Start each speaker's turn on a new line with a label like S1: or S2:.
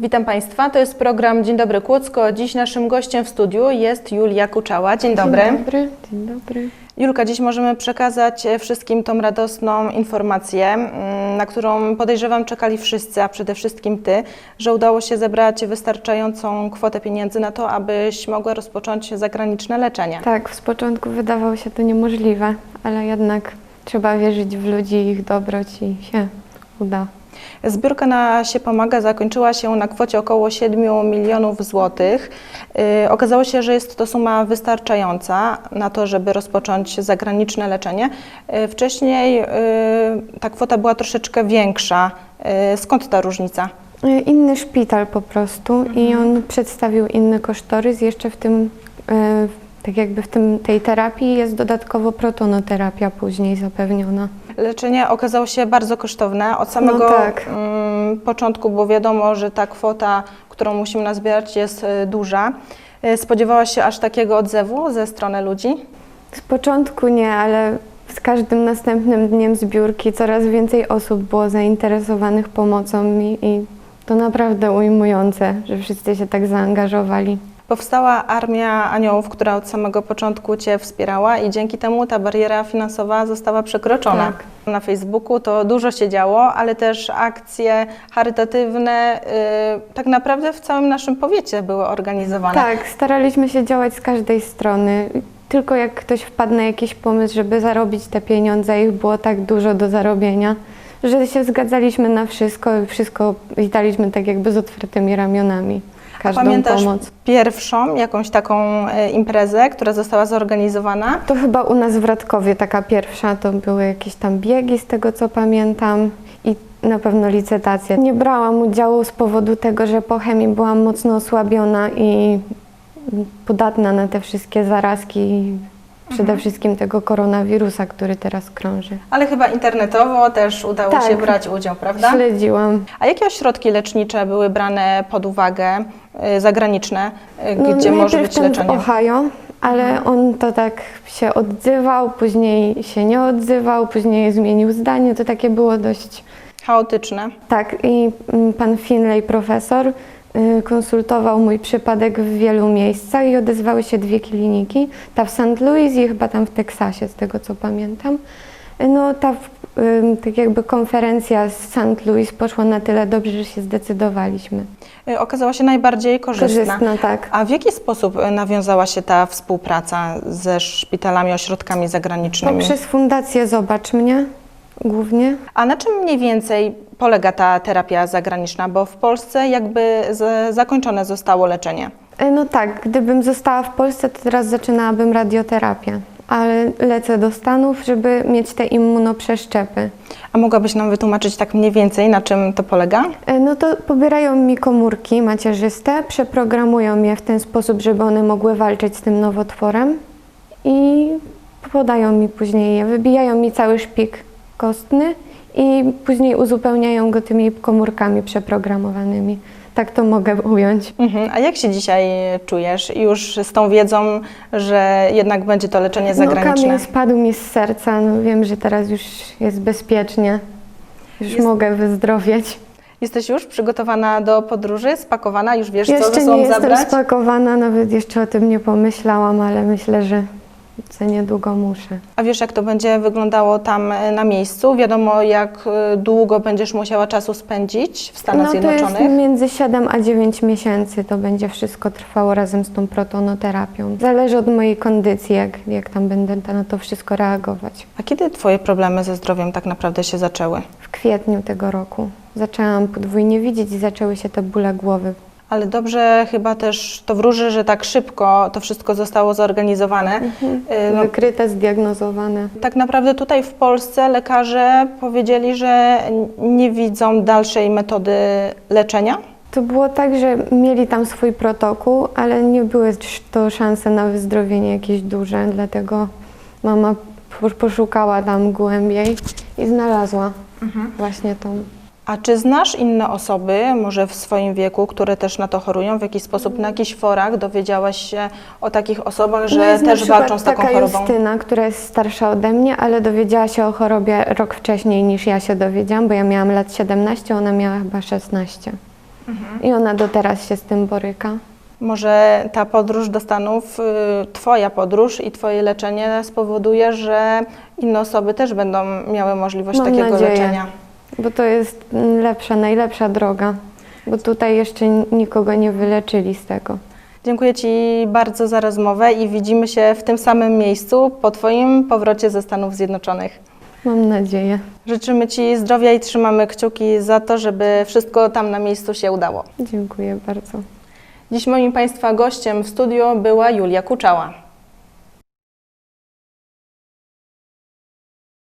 S1: Witam Państwa, to jest program Dzień Dobry Kłodzko. Dziś naszym gościem w studiu jest Julia Kuczała. Dzień dobry.
S2: Dzień dobry. Dzień dobry.
S1: Julka, dziś możemy przekazać e, wszystkim tą radosną informację, mm, na którą podejrzewam czekali wszyscy, a przede wszystkim Ty, że udało się zebrać wystarczającą kwotę pieniędzy na to, abyś mogła rozpocząć zagraniczne leczenie.
S2: Tak, z początku wydawało się to niemożliwe, ale jednak trzeba wierzyć w ludzi ich dobroć i się uda.
S1: Zbiórka na się pomaga zakończyła się na kwocie około 7 milionów złotych. Yy, okazało się, że jest to suma wystarczająca na to, żeby rozpocząć zagraniczne leczenie. Yy, wcześniej yy, ta kwota była troszeczkę większa. Skąd ta różnica?
S2: Y, Inny szpital po prostu i on przedstawił inny kosztorys. Jeszcze w tym, y, tak jakby w tym, tej terapii jest dodatkowo protonoterapia później zapewniona.
S1: Leczenie okazało się bardzo kosztowne. Od samego
S2: No tak.
S1: mm, początku było wiadomo, że ta kwota, którą musimy nazbierać jest y, duża. Y, Spodziewałaś się aż takiego odzewu ze strony ludzi?
S2: Z początku nie, ale z każdym następnym dniem zbiórki coraz więcej osób było zainteresowanych pomocą mi i to naprawdę ujmujące, że wszyscy się tak zaangażowali.
S1: Powstała Armia Aniołów, która od samego początku Cię wspierała i dzięki temu ta bariera finansowa została przekroczona.
S2: Tak.
S1: Na Facebooku to dużo się działo, ale też akcje charytatywne y, tak naprawdę w całym naszym powiecie były organizowane.
S2: Tak, staraliśmy się działać z każdej strony. Tylko jak ktoś wpadł na jakiś pomysł, żeby zarobić te pieniądze, ich było tak dużo do zarobienia, że się zgadzaliśmy na wszystko i wszystko witaliśmy tak jakby z otwartymi ramionami. Każdą
S1: Pamiętasz
S2: pomoc.
S1: pierwszą jakąś taką y, imprezę, która została zorganizowana?
S2: To chyba u nas w Radkowie taka pierwsza, to były jakieś tam biegi z tego co pamiętam i na pewno licytacje. Nie brałam udziału z powodu tego, że po chemii byłam mocno osłabiona i podatna na te wszystkie zarazki przede wszystkim tego koronawirusa, który teraz krąży.
S1: Ale chyba internetowo też udało
S2: Tak.
S1: się brać udział, prawda?
S2: Śledziłam.
S1: A jakie ośrodki lecznicze były brane pod uwagę, y, zagraniczne, y,
S2: No,
S1: gdzie może być leczenie?
S2: w Ohio, ale on to tak się odzywał, później się nie odzywał, później zmienił zdanie. To takie było dość
S1: Chaotyczne.
S2: Tak, i mm, pan Finlay, profesor, konsultował mój przypadek w wielu miejscach i odezwały się dwie kliniki. Ta w St. Louis i chyba tam w Teksasie, z tego co pamiętam. Y, No ta tak jakby konferencja z St. Louis poszła na tyle dobrze, że się zdecydowaliśmy.
S1: Y, Okazała się najbardziej korzystna.
S2: Korzystna, tak.
S1: A w jaki sposób y, nawiązała się ta współpraca ze szpitalami, ośrodkami zagranicznymi?
S2: Poprzez fundację Zobacz Mnie głównie.
S1: A na czym mniej więcej polega ta terapia zagraniczna? Bo w Polsce jakby zakończone zostało leczenie.
S2: E, No tak, gdybym została w Polsce, to teraz zaczynałabym radioterapię, ale lecę do Stanów, żeby mieć te immunoprzeszczepy.
S1: A mogłabyś nam wytłumaczyć tak mniej więcej, na czym to polega?
S2: E, No to pobierają mi komórki macierzyste, przeprogramują je w ten sposób, żeby one mogły walczyć z tym nowotworem i podają mi później je, wybijają mi cały szpik kostny i później uzupełniają go tymi komórkami przeprogramowanymi. Tak to mogę ująć.
S1: Mhm. A jak się dzisiaj czujesz już z tą wiedzą, że jednak będzie to leczenie
S2: No,
S1: zagraniczne?
S2: kamień spadł mi z serca, no wiem, że teraz już jest bezpiecznie, już
S1: Jest-
S2: mogę wyzdrowieć.
S1: Jesteś już przygotowana do podróży, spakowana, już wiesz, co
S2: Jeszcze
S1: ze
S2: nie
S1: sobą
S2: jestem
S1: zabrać?
S2: spakowana, nawet jeszcze o tym nie pomyślałam, ale myślę, że za niedługo muszę.
S1: A wiesz, jak to będzie wyglądało tam e, na miejscu? Wiadomo, jak e, długo będziesz musiała czasu spędzić w Stanach
S2: no to jest
S1: Zjednoczonych?
S2: między 7 a 9 miesięcy to będzie wszystko trwało razem z tą protonoterapią. Zależy od mojej kondycji, jak, jak tam będę na to wszystko reagować.
S1: A kiedy Twoje problemy ze zdrowiem tak naprawdę się zaczęły?
S2: W kwietniu tego roku zaczęłam podwójnie widzieć i zaczęły się te bóle głowy.
S1: Ale dobrze chyba też to wróży, że tak szybko to wszystko zostało zorganizowane. E, No,
S2: Wykryte, zdiagnozowane.
S1: tak naprawdę tutaj w Polsce lekarze powiedzieli, że nie widzą dalszej metody leczenia.
S2: To było tak, że mieli tam swój protokół, ale nie były to szanse na wyzdrowienie jakieś duże, dlatego mama po- poszukała tam głębiej i znalazła właśnie tą.
S1: A czy znasz inne osoby, może w swoim wieku, które też na to chorują? W jakiś sposób na jakichś forach dowiedziałaś się o takich osobach, że
S2: No
S1: też walczą z taką
S2: taka
S1: chorobą?
S2: Justyna, która jest starsza ode mnie, ale dowiedziała się o chorobie rok wcześniej niż ja się dowiedziałam, bo ja miałam lat 17, ona miała chyba 16. i ona do teraz się z tym boryka.
S1: Może ta podróż do Stanów, y, Twoja podróż i Twoje leczenie spowoduje, że inne osoby też będą miały możliwość
S2: Mam
S1: takiego
S2: nadzieję.
S1: leczenia.
S2: Bo to jest lepsza, najlepsza droga. Bo tutaj jeszcze nikogo nie wyleczyli z tego.
S1: Dziękuję Ci bardzo za rozmowę i widzimy się w tym samym miejscu po Twoim powrocie ze Stanów Zjednoczonych.
S2: Mam nadzieję.
S1: Życzymy Ci zdrowia i trzymamy kciuki za to, żeby wszystko tam na miejscu się udało.
S2: Dziękuję bardzo.
S1: Dziś moim Państwa gościem w studio była Julia Kuczała.